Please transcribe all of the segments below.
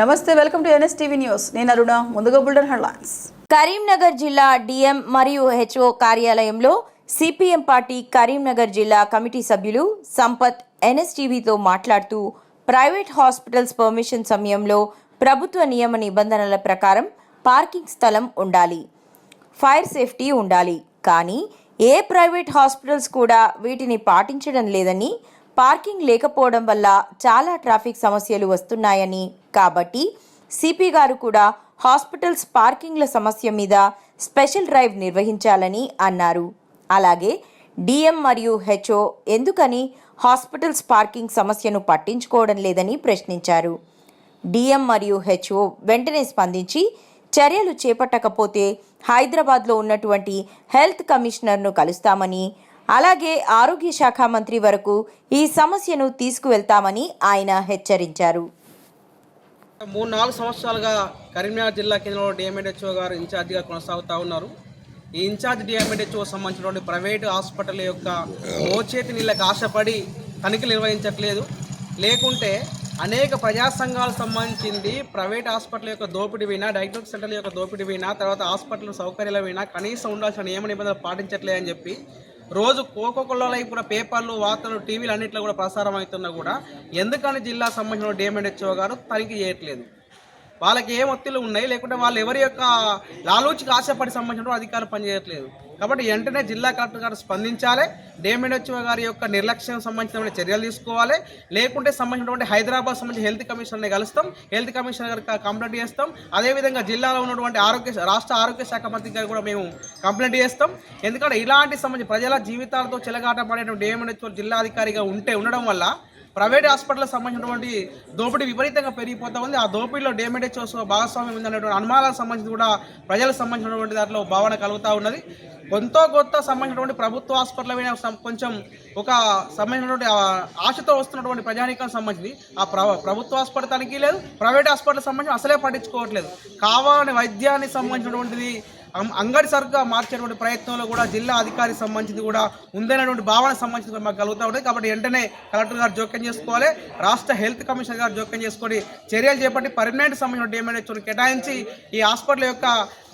నమస్తే welcome to NSTV news. నేను అరుణ ముందుగా బుల్డన్ హెడ్లైన్స్. కరీంనగర్ జిల్లా డిఎం మరియు హెచ్ఓ కార్యాలయంలో సిపిఎం పార్టీ కరీంనగర్ జిల్లా కమిటీ సభ్యులు సంపత్ ఎన్ఎస్టీవీతో మాట్లాడుతూ ప్రైవేట్ హాస్పిటల్స్ పర్మిషన్ సమయంలో ప్రభుత్వ నియమ నిబంధనల ప్రకారం పార్కింగ్ స్థలం ఉండాలి ఫైర్ సేఫ్టీ ఉండాలి. కానీ ఏ ప్రైవేట్ హాస్పిటల్స్ కూడా వీటిని పాటించడం లేదని పార్కింగ్ లేకపోవడం వల్ల చాలా ట్రాఫిక్ సమస్యలు వస్తున్నాయని కాబట్టి సిపి గారు కూడా హాస్పిటల్స్ పార్కింగ్ల సమస్య మీద స్పెషల్ డ్రైవ్ నిర్వహించాలని అన్నారు. అలాగే డిఎం మరియు హెచ్ఓ ఎందుకని హాస్పిటల్స్ పార్కింగ్ సమస్యను పట్టించుకోవడం లేదని ప్రశ్నించారు. డిఎం మరియు హెచ్ఓ వెంటనే స్పందించి చర్యలు చేపట్టకపోతే హైదరాబాద్లో ఉన్నటువంటి హెల్త్ కమిషనర్ను కలుస్తామని అలాగే ఆరోగ్య శాఖ మంత్రి వరకు ఈ సమస్యను తీసుకువెళ్తామని ఆయన హెచ్చరించారు. మూడు నాలుగు సంవత్సరాలుగా కరీంనగర్ జిల్లా కేంద్రంలో డిఎంఎడ్హెచ్ఓ గారు ఇన్ఛార్జిగా కొనసాగుతూ ఉన్నారు. ఈ ఇన్ఛార్జ్ డిఎంఎడ్హెచ్ఓ సంబంధించినటువంటి ప్రైవేటు హాస్పిటల్ యొక్క మోచేతి నీళ్ళకి ఆశపడి తనిఖీలు నిర్వహించట్లేదు. లేకుంటే అనేక ప్రజా సంఘాలకు సంబంధించింది ప్రైవేట్ హాస్పిటల్ యొక్క దోపిడీ వినా డయాగ్నోస్టిక్ సెంటర్ల యొక్క దోపిడీ వినా తర్వాత హాస్పిటల్ సౌకర్యాల వినా కనీసం ఉండాల్సిన నియమ నిబంధనలు పాటించట్లేదని చెప్పి రోజు కోకోకొల్లలో ఇప్పుడు పేపర్లు వార్తలు టీవీలు అన్నింటిలో కూడా ప్రసారం అవుతున్నా కూడా ఎందుకని జిల్లా సంబంధించిన డిఎంఎడ్హెచ్ఓ గారు తనిఖీ చేయట్లేదు? వాళ్ళకి ఏం ఒత్తిళ్ళు ఉన్నాయి? లేకుంటే వాళ్ళు ఎవరి యొక్క లాలూచికి ఆశపడి సంబంధించిన అధికారులు పనిచేయట్లేదు. కాబట్టి వెంటనే జిల్లా కలెక్టర్ గారు స్పందించాలి. డిఎంఎడ్హెచ్ఓ గారి యొక్క నిర్లక్ష్యం సంబంధించిన చర్యలు తీసుకోవాలి. లేకుంటే సంబంధించినటువంటి హైదరాబాద్ సంబంధించిన హెల్త్ కమిషనర్ని కలుస్తాం. హెల్త్ కమిషనర్ గారికి కంప్లైంట్ చేస్తాం. అదేవిధంగా జిల్లాలో ఉన్నటువంటి ఆరోగ్య రాష్ట్ర ఆరోగ్య శాఖ మంత్రి గారు కూడా మేము కంప్లైంట్ చేస్తాం. ఎందుకంటే ఇలాంటి సంబంధించి ప్రజల జీవితాలతో చెలగాట పడేటువంటి డిఎంఎడ్హెచ్ఓ జిల్లా అధికారిగా ఉంటే ఉండడం వల్ల ప్రైవేట్ హాస్పిటల్కి సంబంధించినటువంటి దోపిడీ విపరీతంగా పెరిగిపోతా ఉంది. ఆ దోపిడీలో డేమేజ్ భాగస్వామ్యం ఉందనేటువంటి అనుమానాలకు సంబంధించి కూడా ప్రజలకు సంబంధించినటువంటి దాంట్లో భావన కలుగుతూ ఉన్నది. కొంత కొత్త సంబంధించినటువంటి ప్రభుత్వ హాస్పిటల్ మీద కొంచెం ఒక సంబంధించినటువంటి ఆశతో వస్తున్నటువంటి ప్రజానీకం సంబంధించి ఆ ప్రభుత్వ హాస్పిటల్ తనిఖీ లేదు. ప్రైవేట్ హాస్పిటల్ సంబంధించి అసలే పట్టించుకోవట్లేదు. కావాలని వైద్యానికి సంబంధించినటువంటిది అంగడి సరుకుగా మార్చేటువంటి ప్రయత్నంలో కూడా జిల్లా అధికారి సంబంధించి కూడా ఉందనేటువంటి భావన సంబంధించి కూడా మాకు కలుగుతూ ఉంటుంది. కాబట్టి వెంటనే కలెక్టర్ గారు జోక్యం చేసుకోవాలి. రాష్ట్ర హెల్త్ కమిషనర్ గారు జోక్యం చేసుకొని చర్యలు చేపట్టి పర్మనెంట్ సంబంధించిన డిమాండ్ కేటాయించి ఈ హాస్పిటల్ యొక్క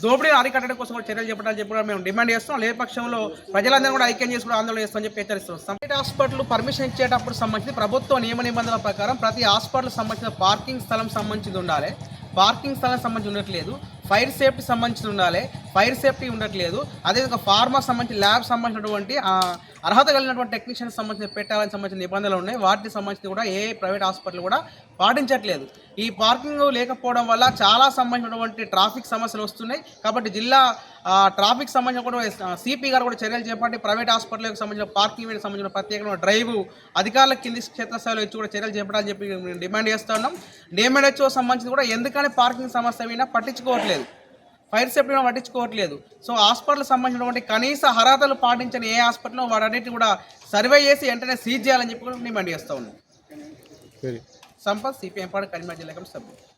దోపిడీని అరికట్టడం కోసం కూడా చర్యలు చేపట్టాలని చెప్పి కూడా మేము డిమాండ్ చేస్తున్నాం. లేని పక్షంలో ప్రజలందరూ కూడా ఐక్యం చేసుకుని ఆందోళన చేస్తామని చెప్పి హెచ్చరిస్తున్నాం. ప్రైవేట్ హాస్పిటల్ పర్మిషన్ ఇచ్చేటప్పుడు సంబంధించి ప్రభుత్వ నియమ నిబంధనల ప్రకారం ప్రతి హాస్పిటల్ సంబంధించిన పార్కింగ్ స్థలం సంబంధించి ఉండాలి. పార్కింగ్ స్థలం సంబంధించి ఉండట్లేదు. ఫైర్ సేఫ్టీ సంబంధించి ఉండాలి. ఫైర్ సేఫ్టీ ఉండట్లేదు. అదేవిధంగా ఫార్మా సంబంధించి ల్యాబ్ సంబంధించినటువంటి అర్హత కలిగినటువంటి టెక్నీషియన్ సంబంధించిన పెట్టాలని సంబంధించిన నిబంధనలు ఉన్నాయి. వాటికి సంబంధించి కూడా ఏ ప్రైవేట్ హాస్పిటల్ కూడా పాటించట్లేదు. ఈ పార్కింగ్ లేకపోవడం వల్ల చాలా సంబంధించినటువంటి ట్రాఫిక్ సమస్యలు వస్తున్నాయి. కాబట్టి జిల్లా ట్రాఫిక్ సంబంధించిన కూడా సిపి గారు కూడా చర్యలు చేపట్టి ప్రైవేట్ హాస్పిటల్కి సంబంధించిన పార్కింగ్ మీద సంబంధించిన ప్రత్యేకమైన డ్రైవ్ అధికారుల కింది క్షేత్రస్థాయిలో ఇచ్చి కూడా చర్యలు చేపట్టాలని చెప్పి మేము డిమాండ్ చేస్తా ఉన్నాం. డిఎంఎడ్హెచ్ఓ సంబంధించి కూడా ఎందుకని పార్కింగ్ సమస్య మీద పట్టించుకోవట్లేదు. ఫైర్ సేఫ్టీ కూడా పట్టించుకోవట్లేదు. సో హాస్పిటల్ సంబంధించినటువంటి కనీస అర్హతలు పాటించని ఏ హాస్పిటల్లో వాటన్నిటిని కూడా సర్వే చేసి వెంటనే సీజ్ చేయాలని చెప్పి కూడా డిమాండ్ చేస్తా ఉన్నాం. సంపత్ సిపిఎం పాడు కరీంనగర్ జిల్లా కమిటీ సభ్యులు